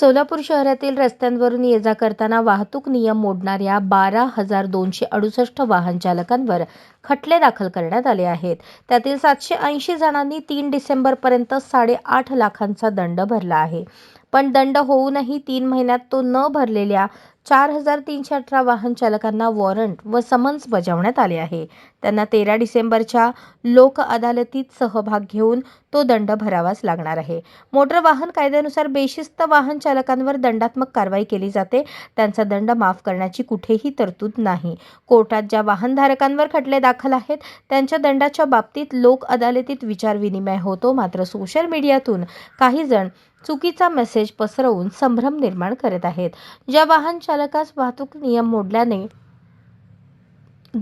सोलापूर शहरातील रस्त्यांवरून ये जा करताना वाहतूक नियम मोडणाऱ्या बारा हजार दोनशे अडुसष्ट वाहन चालकांवर खटले दाखल करण्यात आले आहेत. त्यातील सातशे ऐंशी जणांनी तीन डिसेंबरपर्यंत साडेआठ लाखांचा दंड भरला आहे. पण दंड होऊनही तीन महिन्यात तो न भरलेल्या चार हजार तीनशे अठरा वाहन चालकांना वॉरंट व समन्स बजावण्यात आले आहे. त्यांना तेरा डिसेंबरच्या लोक अदालतीत सहभाग घेऊन तो दंड भरावाच लागणार आहे. मोटर वाहन कायद्यानुसार बेशिस्त वाहन चालकांवर दंडात्मक कारवाई केली जाते. त्यांचा दंड माफ करण्याची कुठेही तरतूद नाही. कोर्टात ज्या वाहनधारकांवर खटले दाखल आहेत त्यांच्या दंडाच्या बाबतीत लोक अदालतीत विचारविनिमय होतो. मात्र सोशल मीडियातून काही जण चुकीचा मेसेज पसरवून संभ्रम निर्माण करत आहेत. ज्या वाहन चालकास वाहतूक नियम मोडल्याने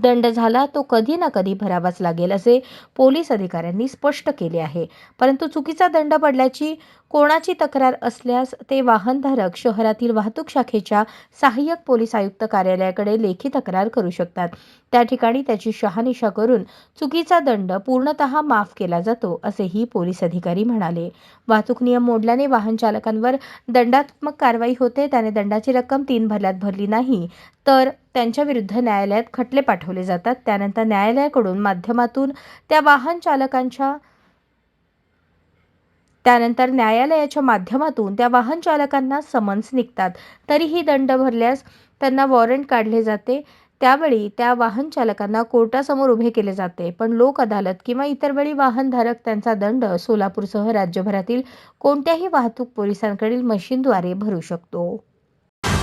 दंड झाला तो कधी ना कधी भरावाच लागेल असे पोलीस अधिकाऱ्यांनी स्पष्ट केले आहे. परंतु चुकीचा दंड पडल्याची कोणाची तक्रार असल्यास ते वाहनधारक शहरातील वाहतूक शाखेच्या सहाय्यक पोलीस आयुक्त कार्यालयाकडे लेखी तक्रार करू शकतात. त्या ठिकाणी त्याची शहानिशा करून चुकीचा दंड पूर्णतः माफ केला जातो असेही पोलीस अधिकारी म्हणाले. वाहतूक नियम मोडल्याने वाहन चालकांवर दंडात्मक कारवाई होते त्याने दंडाची रक्कम तीन भरल्यात भरली नाही. तर त्यांच्या विरुद्ध न्यायालयात खटले पाठवले जातात. त्यानंतर न्यायालयाकडून माध्यमातून त्या वाहन चालकांच्या त्यानंतर न्यायालयाच्या माध्यमातून त्या वाहन चालकांना समन्स निघतात. तरीही दंड भरल्यास त्यांना वॉरंट काढले जाते. त्यावेळी त्या वाहन चालकांना कोर्टासमोर उभे केले जाते. पण लोक अदालत किंवा इतर वेळी वाहनधारक त्यांचा दंड सोलापूरसह राज्यभरातील कोणत्याही वाहतूक पोलिसांकडील मशीनद्वारे भरू शकतो.